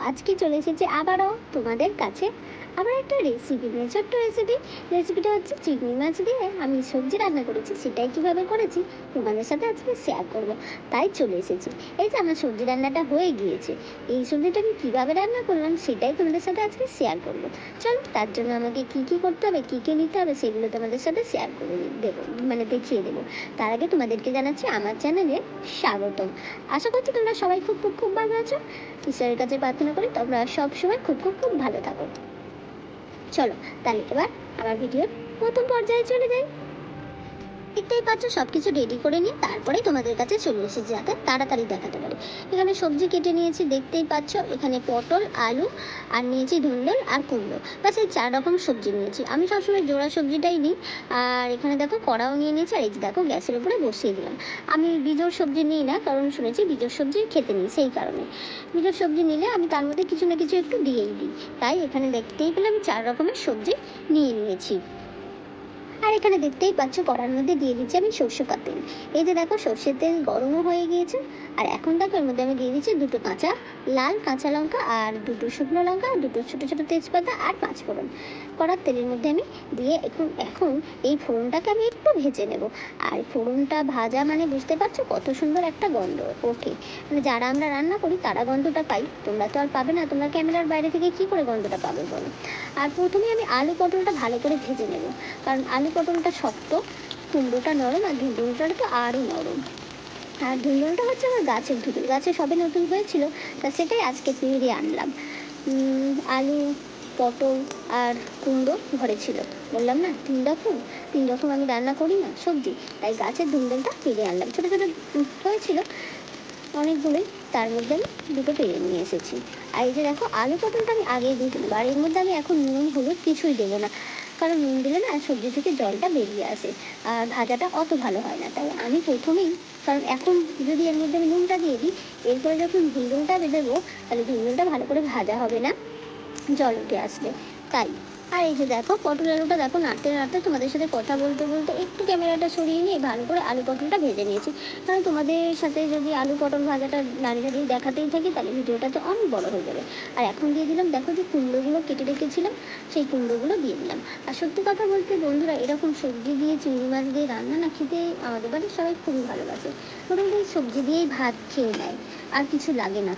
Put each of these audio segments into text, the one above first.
আজকে চলে এসেছি আবারও তোমাদের কাছে। আবার একটা রেসিপি নিয়ে ছোট্ট রেসিপি রেসিপিটা হচ্ছে চিংড়ি মাছ দিয়ে আমি সবজি রান্না করেছি, সেটাই কীভাবে করেছি তোমাদের সাথে আজকে শেয়ার করব। তাই চলে এসেছি। এই যে আমার সবজি রান্নাটা হয়ে গিয়েছে, এই সবজিটা আমি কীভাবে রান্না করলাম সেটাই তোমাদের সাথে আজকে শেয়ার করব। চলো, তার জন্য আমাকে কী কী করতে হবে, কী কী নিতে হবে সেগুলো তোমাদের সাথে শেয়ার করে দেবো মানে দেখিয়ে দেবো। তার আগে তোমাদেরকে জানাচ্ছি আমার চ্যানেলে স্বাগতম। আশা করছি তোমরা সবাই খুব খুব খুব ভালো আছো। ঈশ্বরের কাছে প্রার্থনা করি তোমরা সব সময় খুব খুব খুব ভালো থাকো। চলো তাহলে এবার আমার ভিডিওর প্রথম পর্যায়ে চলে যাই। দেখতেই পাচ্ছ সব কিছু রেডি করে নিয়ে তারপরে তোমাদের কাছে চলে এসেছি যাতে তাড়াতাড়ি দেখাতে পারি। এখানে সবজি কেটে নিয়েছি, দেখতেই পাচ্ছ, এখানে পটল, আলু, আর নিয়েছি ধুন্দল আর কুমড়ো। ব্যাস, এই চার রকম সবজি নিয়েছি। আমি সবসময় জোড়া সবজিটাই নিই, আর এখানে দেখো কড়াও নিয়ে নিয়েছি, আর এই যে দেখো গ্যাসের উপরে বসিয়ে দিলাম। আমি বীজোর সবজি নিই না, কারণ শুনেছি বীজোর সবজি খেতে নিই, সেই কারণে। বীজোর সবজি নিলে আমি তার মধ্যে কিছু না কিছু একটু দিয়েই দিই। তাই এখানে দেখতেই পেলে আমি চার রকমের সবজি নিয়ে নিয়েছি। আর এখানে দেখতেই পাচ্ছ কড়ার মধ্যে দিয়ে দিচ্ছি আমি সর্ষে তেল। এই যে দেখো সর্ষের তেল গরমও হয়ে গিয়েছে, আর এখন দেখো এর মধ্যে আমি দিয়ে দিচ্ছি দুটো কাঁচা, লাল কাঁচা লঙ্কা আর দুটো শুকনো লঙ্কা, দুটো ছোটো ছোটো তেজপাতা আর পাঁচ কড়ার তেলের মধ্যে আমি দিয়ে এখন এখন এই ফোড়নটাকে আমি একটু ভেজে নেব। আর ফোড়নটা ভাজা মানে বুঝতে পারছ কত সুন্দর একটা গন্ধ। ওঠে মানে যারা আমরা রান্না করি তারা গন্ধটা পাই। তোমরা তো আর পাবে না তোমরা ক্যামেরার বাইরে থেকে কী করে গন্ধটা পাবে বলো? আর প্রথমে আমি আলু পটলটা ভালো করে ভেজে নেব। কারণ আলু পটলটা শক্ত, কুমড়োটা নরম আর ধুন্দুলটা তো আরও নরম। আর ধুন্দুলটা হচ্ছে আমার গাছের ধুন্দুল গাছে সবে নতুন হয়েছিল, তা সেটাই আজকে পেরে আনলাম। আলু পটল আর কুমড়ো ঘরে ছিল। বললাম, না, তিন রকম তিন রকম আমি রান্না করি না, সবজি। তাই গাছের ধুন্দুলটা পেরে আনলাম। ছোটো ছোটো হয়েছিল অনেকগুলোই, তার মধ্যে আমি দুটো পেরে নিয়ে এসেছি। আর এই যে দেখো, আলু পটলটা আমি আগেই দিয়ে এর মধ্যে আমি এখন নুন, হলুদ কিছুই দেবো না, কারণ নুন দিলে না সবজি থেকে জলটা বেরিয়ে আসে, আর ভাজাটা অত ভালো হয় না। তাই আমি প্রথমেই, কারণ এখন যদি এর মধ্যে আমি নুনটা দিয়ে দিই, এরপরে যখন ধুন্দুলটা দেবো তাহলে ধুন্দুলটা ভালো করে ভাজা হবে না। জল উঠে আসবে। তাই, আর এই যে দেখো, পটল আলুটা দেখো, নাড়তে নাড়তে তোমাদের সাথে কথা বলতে বলতে একটু ক্যামেরাটা সরিয়ে নিয়ে ভালো করে আলু পটলটা ভেজে নিয়েছি। কারণ তোমাদের সাথে যদি আলু পটল ভাজাটা দাঁড়িয়ে দাঁড়িয়ে দেখাতেই থাকি, তাহলে ভিডিওটা তো অনেক বড় হয়ে যাবে। আর এখন দিয়ে দিলাম, দেখো যে কুমড়োগুলো কেটে রেখেছিলাম, সেই কুমড়োগুলো দিয়ে দিলাম। আর সত্যি কথা বলতে বন্ধুরা, এরকম সবজি দিয়ে, চিংড়ি মাছ দিয়ে রান্না না খেতে আমাদের বাড়ির সবাই খুবই ভালোবাসে। মোটামুটি সবজি দিয়েই ভাত খেয়ে নেয়, আর কিছু লাগে না।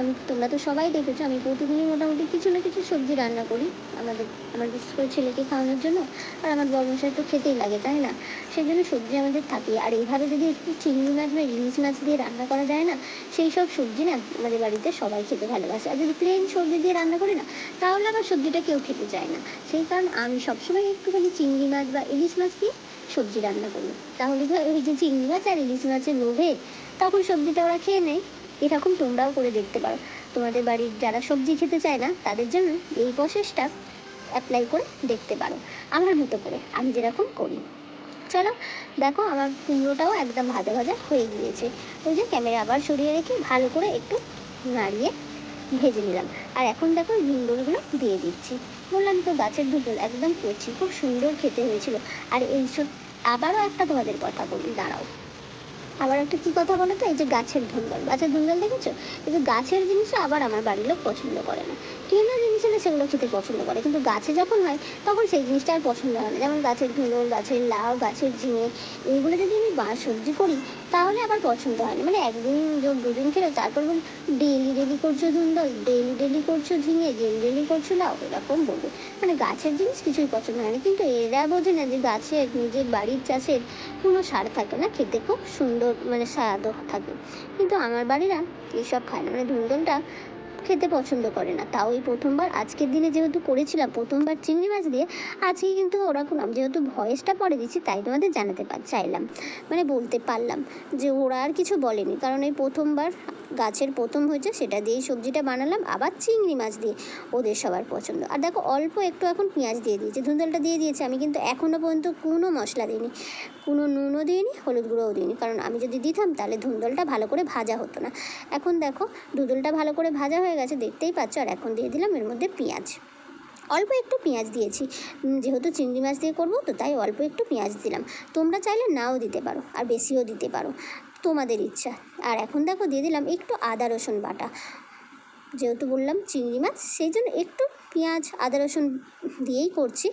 আমি, তোমরা তো সবাই দেখেছ, আমি প্রতিদিনই মোটামুটি কিছু না কিছু সবজি রান্না করি আমাদের, আমার বিশেষ করে ছেলেকে খাওয়ানোর জন্য, আর আমার বর্মশাই তো খেতেই লাগে, তাই না? সেই জন্য সবজি আমাদের থাকে, আর এইভাবে যদি একটু চিংড়ি মাছ বা ইলিশ মাছ দিয়ে রান্না করা যায় না, সেই সব সবজি না আমাদের বাড়িতে সবাই খেতে ভালোবাসে, আর যদি প্লেন সবজি দিয়ে রান্না করি না, তাহলে আবার সবজিটা কেউ খেতে চায় না, সেই কারণে আমি সবসময় একটুখানি চিংড়ি মাছ বা ইলিশ মাছ দিয়ে সবজি রান্না করি, তাহলে ওই যে চিংড়ি মাছ আর ইলিশ মাছের লোভে তখন সবজিটা ওরা খেয়ে নেয়। এরকম তোমরাও করে দেখতে পারো। তোমাদের বাড়ির যারা সবজি খেতে চায় না, তাদের জন্য এই প্রসেসটা অ্যাপ্লাই করে দেখতে পারো, আমার মতো করে আমি যেরকম করি। চলো, দেখো আমার কুমড়োটাও একদম ভাজা ভাজা হয়ে গিয়েছে। ওই যে ক্যামেরা আবার সরিয়ে রেখে ভালো করে একটু নাড়িয়ে ভেজে নিলাম। আর এখন দেখো ধুন্দুলগুলো দিয়ে দিচ্ছি। বললাম তো গাছের ধুন্দুল একদম কচি, খুব সুন্দর খেতে হয়েছিল। আর এইসব আবারও একটা তোমাদের কথা বলি, দাঁড়াও। আবার একটা কী কথা বলো এই যে গাছের ধুন্দল গাছের ধুন্দল দেখেছ? কিন্তু গাছের জিনিস আবার আমার বাড়ির লোক পছন্দ করে না। কেনা জিনিস হলে সেগুলো খেতে পছন্দ করে। কিন্তু গাছে যখন হয়, তখন সেই জিনিসটা আর পছন্দ হয় না। যেমন গাছের ধুন্দল গাছের লাউ, গাছের ঝিঙে, এইগুলো যদি আমি সবজি করি তাহলে আবার পছন্দ হয় না। মানে একদিন যোগ দুদিন খেলে, তারপর বলি ডেলি ডেলি করছ ধুন্দল ডেলি ডেলি করছ ঝিঙে ডেলি ডেলি করছ লাউ, এরকম বলবে। মানে গাছের জিনিস কিছুই পছন্দ হয় না। কিন্তু এরা বোঝে না যে গাছের, নিজের বাড়ির চাষের কোনো সার থাকে না, খেতে খুব সুন্দর মানে স্বাদও থাকে। কিন্তু আমার বাড়িরা এসব খায় না। মানে ধুন্দলটা খেতে পছন্দ করে না। তাও এই প্রথমবার, আজকের দিনে যেহেতু করেছিলাম প্রথমবার চিংড়ি মাছ দিয়ে, আজকে কিন্তু ওরা করলাম যেহেতু ভয়েসটা পরে দিচ্ছি, তাই তোমাদের জানাতে পার চাইলাম। মানে বলতে পারলাম যে ওরা আর কিছু বলেনি, কারণ এই প্রথমবার গাছের প্রথম হয়েছে, সেটা দিয়েই সবজিটা বানালাম, আবার চিংড়ি মাছ দিয়ে ওদের সবার পছন্দ। আর দেখো, অল্প একটু এখন পেঁয়াজ দিয়ে দিয়েছি ধুন্দলটা দিয়ে দিয়েছি, আমি কিন্তু এখনও পর্যন্ত কোনো মশলা দিইনি, কোনো নুনও দিইনি, হলুদ গুঁড়োও দিইনি, কারণ আমি যদি দিতাম তাহলে ধুন্দলটা ভালো করে ভাজা হতো না। এখন দেখো ধুন্দলটা ভালো করে ভাজা হয়ে গেছে, দেখতেই পাচ্ছ? আর এখন দিয়ে দিলাম এর মধ্যে পেঁয়াজ। অল্প একটু পেঁয়াজ দিয়েছি। যেহেতু চিংড়ি মাছ দিয়ে করব, তো তাই অল্প একটু পেঁয়াজ দিলাম। তোমরা চাইলে নাও দিতে পারো, আর বেশিও দিতে পারো। তোমাদের ইচ্ছা। আর এখন দেখো, দিয়ে দিলাম একটু আদা, রসুন বাটা। যেহেতু বললাম চিংড়ি মাছ, সেই জন্য একটু পেঁয়াজ, আদা, রসুন দিয়েই করছি।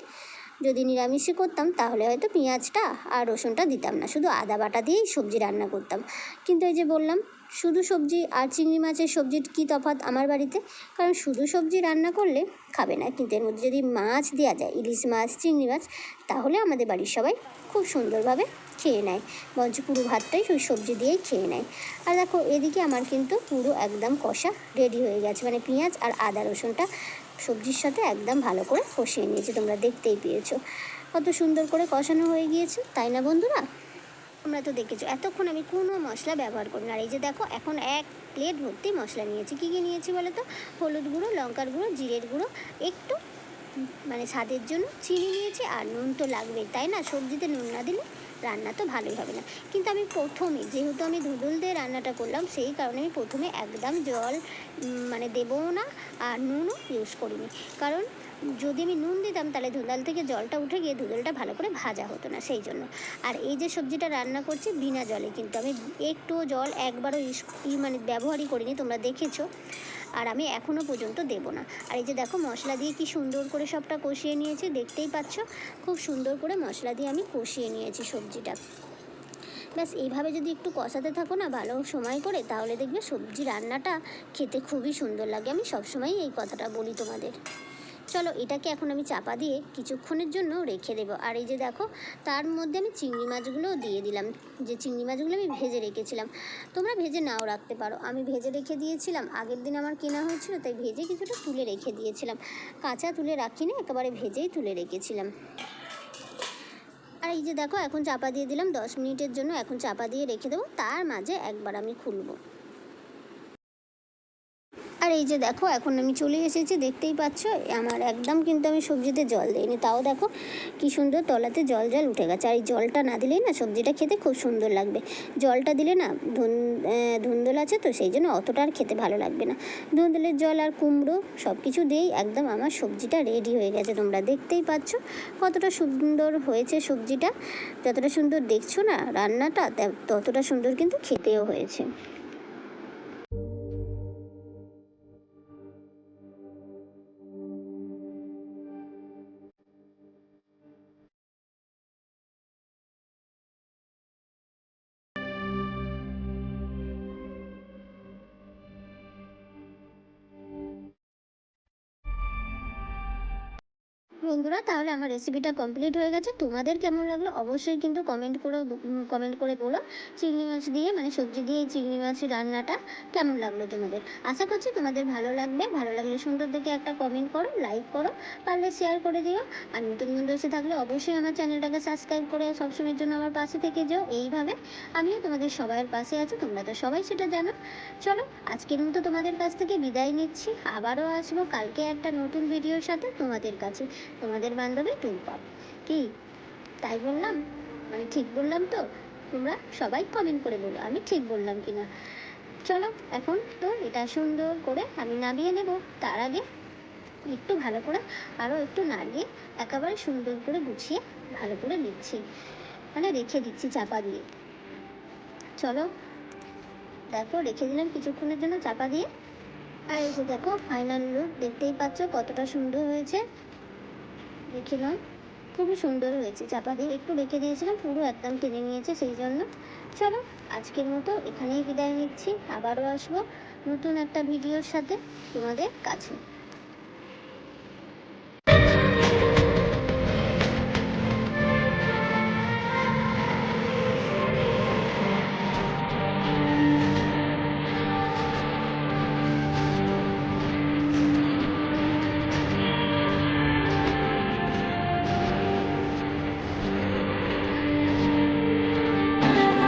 যদি নিরামিষে করতাম, তাহলে হয়তো পেঁয়াজটা আর রসুনটা দিতাম না। শুধু আদা বাটা দিয়েই সবজি রান্না করতাম। কিন্তু এই যে বললাম, শুধু সবজি আর চিংড়ি মাছের সবজির কী তফাৎ আমার বাড়িতে? কারণ শুধু সবজি রান্না করলে খাবে না। কিন্তু এর মধ্যে যদি মাছ দেওয়া যায়, ইলিশ মাছ, চিংড়ি মাছ, তাহলে আমাদের বাড়ির সবাই খুব সুন্দরভাবে খেয়ে নেয়। বরঞ্চ পুরো ভাতটাই ওই সবজি দিয়েই খেয়ে নেয়। আর দেখো, এদিকে আমার কিন্তু পুরো একদম কষা রেডি হয়ে গেছে। মানে পেঁয়াজ আর আদা রসুনটা সবজির সাথে একদম ভালো করে কষিয়ে নিয়েছি, তোমরা দেখতেই পেয়েছ। কত সুন্দর করে কষানো হয়ে গিয়েছে, তাই না বন্ধুরা? তোমরা তো দেখেছ, এতক্ষণ আমি কোনো মশলা ব্যবহার করি না আর এই যে দেখো, এখন এক প্লেট ভর্তি মশলা নিয়েছি। কী কী নিয়েছি বলো তো? হলুদ গুঁড়ো, লঙ্কার গুঁড়ো, জিরের গুঁড়ো, একটু মানে স্বাদের জন্য চিনি নিয়েছি, আর নুন তো লাগবেই, তাই না? সবজিতে নুন না দিলে রান্না তো ভালোই হবে না। কিন্তু আমি প্রথমে, যেহেতু আমি ধুদুল দিয়ে রান্নাটা করলাম, সেই কারণে আমি প্রথমে একদম জল মানে দেবও না, আর নুনও ইউজ করিনি। কারণ যদি আমি নুন দিতাম, তাহলে ধুদাল থেকে জলটা উঠে গিয়ে ধুদলটা ভালো করে ভাজা হতো না, সেই জন্য। আর এই যে সবজিটা রান্না করছি বিনা জলে, কিন্তু আমি একটুও জল একবারও মানে ব্যবহারই করিনি, তোমরা দেখেছ। আর আমি এখনও পর্যন্ত দেবো না। আর এই যে দেখো, মশলা দিয়ে কি সুন্দর করে সবটা কষিয়ে নিয়েছি, দেখতেই পাচ্ছ? খুব সুন্দর করে মশলা দিয়ে আমি কষিয়ে নিয়েছি সবজিটা। ব্যাস, এইভাবে যদি একটু কষাতে থাকো না ভালো সময় করে, তাহলে দেখবে সবজি রান্নাটা খেতে খুবই সুন্দর লাগে। আমি সবসময়ই এই কথাটা বলি তোমাদের। চলো এটাকে এখন আমি চাপা দিয়ে কিছুক্ষণের জন্য রেখে দেবো। আর এই যে দেখো, তার মধ্যে আমি চিংড়ি মাছগুলোও দিয়ে দিলাম। যে চিংড়ি মাছগুলো আমি ভেজে রেখেছিলাম। তোমরা ভেজে নাও রাখতে পারো। আমি ভেজে রেখে দিয়েছিলাম। আগের দিন আমার কেনা হয়েছিল, তাই ভেজে কিছুটা তুলে রেখে দিয়েছিলাম। কাঁচা তুলে রাখিনি, একেবারে ভেজেই তুলে রেখেছিলাম। আর এই যে দেখো, এখন চাপা দিয়ে দিলাম। দশ মিনিটের জন্য এখন চাপা দিয়ে রেখে দেবো। তার মাঝে একবার আমি খুলবো। আর এই যে দেখো, এখন আমি চলে এসেছি, দেখতেই পাচ্ছ? আমার একদম কিন্তু আমি সবজিতে জল দিইনি। তাও দেখো কি সুন্দর তলাতে জল জল উঠে গেছে। আর এই জলটা না দিলেই না সবজিটা খেতে খুব সুন্দর লাগবে। জলটা দিলে না ধুন ধুন্দল আছে তো, সেই জন্য অতটা আর খেতে ভালো লাগবে না। ধুন্দলের জল আর কুমড়ো সব কিছু দিয়েই একদম আমার সবজিটা রেডি হয়ে গেছে। তোমরা দেখতেই পাচ্ছ কতটা সুন্দর হয়েছে সবজিটা। যতটা সুন্দর দেখছ না রান্নাটা ততটা সুন্দর কিন্তু খেতেও হয়েছে। বন্ধুরা, তাহলে আমার রেসিপিটা কমপ্লিট হয়ে গেছে। তোমাদের কেমন লাগল অবশ্যই কিন্তু কমেন্ট করে কমেন্ট করে বলো। চিংড়ি মাছ দিয়ে মানে সবজি দিয়ে চিংড়ি মাছের রান্নাটা কেমন লাগল তোমাদের? আশা করছি তোমাদের ভালো লাগবে। ভালো লাগলে সুন্দর দেখে একটা কমেন্ট করো লাইক করো, পারলে শেয়ার করে দিও। আর নতুন বন্ধু এসে থাকলে অবশ্যই আমার চ্যানেলটাকে সাবস্ক্রাইব করে সবসময়ের জন্য আমার পাশে থেকে যাও। এইভাবে আমিও তোমাদের সবাইয়ের পাশে আছি, তোমরা তো সবাই সেটা জানো। চলো, আজকের মতো তোমাদের কাছ থেকে বিদায় নিচ্ছি। আবারও আসব কালকে একটা নতুন ভিডিওর সাথে তোমাদের কাছে। তোমাদের বান্ধবী টুম্পা। কি? তাই বললাম? মানে ঠিক বললাম তো? তোমরা সবাই কমেন্ট করে বলো, আমি ঠিক বললাম কি না চলো, এখন তো এটা সুন্দর করে আমি নামিয়ে নেব। তার আগে একটু ভালো করে আরও একটু নাড়িয়ে একেবারে সুন্দর করে গুছিয়ে ভালো করে নিচ্ছি। মানে রেখে দিচ্ছি চাপা দিয়ে। চলো, দেখো, রেখে দিলাম কিছুক্ষণের জন্য চাপা দিয়ে। আর যে দেখো ফাইনাল লুক দেখতেই পাচ্ছ কতটা সুন্দর হয়েছে। নাও খুবই সুন্দর হয়েছে। চাপা দিয়ে একটু রেখে দিয়েছিলাম, পুরো একদম টেনে নিয়েছে সেই জন্য। চলো, আজকের মতো এখানেই বিদায় নিচ্ছি। আবারও আসব নতুন একটা ভিডিওর সাথে তোমাদের কাছে।